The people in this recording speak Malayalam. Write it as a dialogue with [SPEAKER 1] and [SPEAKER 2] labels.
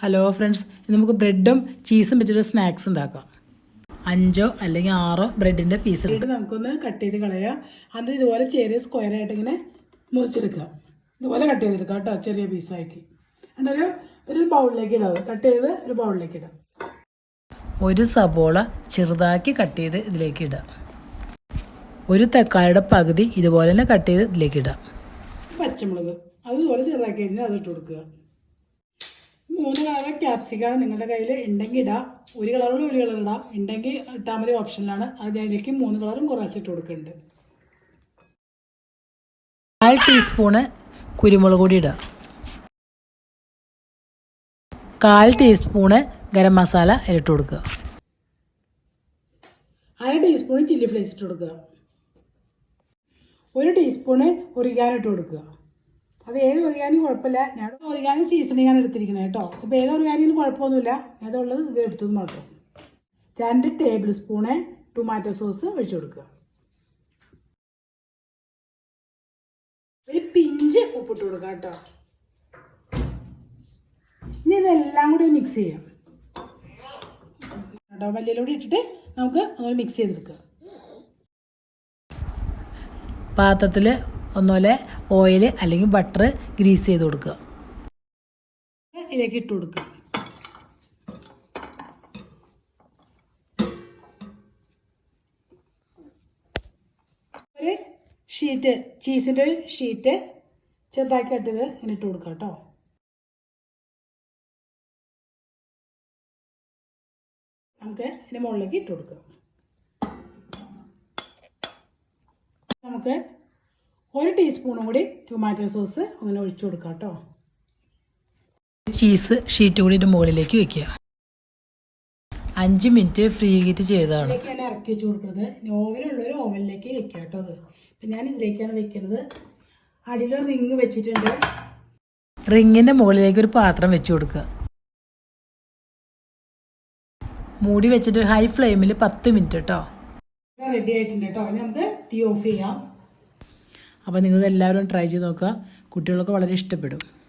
[SPEAKER 1] ഹലോ ഫ്രണ്ട്സ് നമുക്ക് ബ്രെഡും ചീസും വെച്ചിട്ട് സ്നാക്സ് ഉണ്ടാക്കാം. അഞ്ചോ അല്ലെങ്കിൽ ആറോ ബ്രെഡിന്റെ പീസ് എടുക്കാം. നമുക്കൊന്ന് കട്ട് ചെയ്ത് കളയാം. അത് ഇതുപോലെ ചെറിയ സ്ക്വയർ ആയിട്ട് ഇങ്ങനെ മുറിച്ചെടുക്കുക ഇതുപോലെ കട്ട് ചെയ്തെടുക്കുക കേട്ടോ ചെറിയ പീസാക്കി എന്നിട്ടൊരു ഒരു ബൗളിലേക്ക് ഇടാം. കട്ട് ചെയ്ത് ഒരു ബൗളിലേക്ക് ഇടാം. ഒരു സബോള ചെറുതാക്കി കട്ട് ചെയ്ത് ഇതിലേക്ക് ഇടാം. ഒരു തക്കാളിയുടെ പകുതി ഇതുപോലെ തന്നെ കട്ട് ചെയ്ത് ഇതിലേക്ക് ഇടാം. പച്ചമുളക്. അതുപോലെ ചെറുതാക്കി കഴിഞ്ഞാൽ അത് ഇട്ട് കൊടുക്കുക. മൂന്ന് കളർ ക്യാപ്സിക്കാണ് നിങ്ങളുടെ കയ്യിൽ ഉണ്ടെങ്കിൽ ഇടാം. ഒരു കളറോട് ഒരു കളർ ഇടാം. ഉണ്ടെങ്കിൽ ഇട്ടാൽ മതി ഓപ്ഷനിലാണ് അതിലേക്ക് മൂന്ന് കളറും കുറച്ചിട്ട് കൊടുക്കുന്നുണ്ട്. കാൽ ടീസ്പൂണ് കുരുമുളക് പൊടി ഇടാം. കാൽ ടീസ്പൂണ് ഗരം മസാല ഇട്ട് കൊടുക്കുക. അര ടീസ്പൂൺ ചില്ലി ഫ്ലേക്സ് ഇട്ട് കൊടുക്കുക. ഒരു ടീസ്പൂണ് ഒറിഗാനോ ഇട്ട് കൊടുക്കുക. അത് ഏത് ഒറിയാനും കുഴപ്പമില്ല. ഞാൻ ഒറിയാനും സീസണിങ് ആണ് എടുത്തിരിക്കുന്നത് കേട്ടോ. അപ്പോൾ ഏത് ഒറിയാനും കുഴപ്പമൊന്നുമില്ല. അതുള്ളത് ഇത് എടുത്തത് മാത്രം രണ്ട് ടേബിൾ സ്പൂണ് ടൊമാറ്റോ സോസ് ഒഴിച്ചു കൊടുക്കുക. ഒരു പിഞ്ച് ഉപ്പിട്ട് കൊടുക്കുക കേട്ടോ. ഇനി ഇതെല്ലാം കൂടി മിക്സ് ചെയ്യാം. കേട്ടോ വലിയിലൂടെ ഇട്ടിട്ട് നമുക്ക് മിക്സ് ചെയ്തെടുക്കുക. പാത്രത്തിൽ ഒന്നുപോലെ ഓയിൽ അല്ലെങ്കിൽ ബട്ടർ ഗ്രീസ് ചെയ്ത് കൊടുക്കുക. ഇതിലേക്ക് ഇട്ട് കൊടുക്കുക. ഒരു ഷീറ്റ് ചീസിന്റെ ഒരു ഷീറ്റ് ചെറുതാക്കി ഇട്ടത് ഇങ്ങനെ ഇട്ട് കൊടുക്കുക കേട്ടോ. നമുക്ക് ഇതിന്റെ മുകളിലേക്ക് ഇട്ട് കൊടുക്കുക. നമുക്ക് ഒരു ടീസ്പൂണും കൂടി ടൊമാറ്റോ സോസ് അങ്ങനെ ഒഴിച്ചു കൊടുക്കാം കേട്ടോ ചീസ് ഷീറ്റ് കൂടി മുകളിലേക്ക് വെക്കുക. അഞ്ച് മിനിറ്റ് ഫ്രീ ഹീറ്റ് ചെയ്തതാണ്. ഇതിലേക്കാണ് ഇറക്കി വെച്ച് കൊടുക്കുന്നത്. ഓവനുള്ളൊരു ഓവനിലേക്ക് വെക്കുക കേട്ടോ അത് അപ്പം ഞാൻ ഇതിലേക്കാണ് വെക്കുന്നത്. അടിയിൽ റിങ് വെച്ചിട്ടുണ്ട്. റിങ്ങിന്റെ മുകളിലേക്ക് ഒരു പാത്രം വെച്ച് കൊടുക്കുക. മൂടി വെച്ചിട്ട് ഹൈ ഫ്ലെയിമിൽ പത്ത് മിനിറ്റ് കേട്ടോ റെഡി ആയിട്ടുണ്ട് കേട്ടോ നമുക്ക് തീ ഓഫ് ചെയ്യാം. അപ്പോൾ നിങ്ങളിതെല്ലാവരും ട്രൈ ചെയ്ത് നോക്കുക. കുട്ടികൾക്ക് വളരെ ഇഷ്ടപ്പെടും.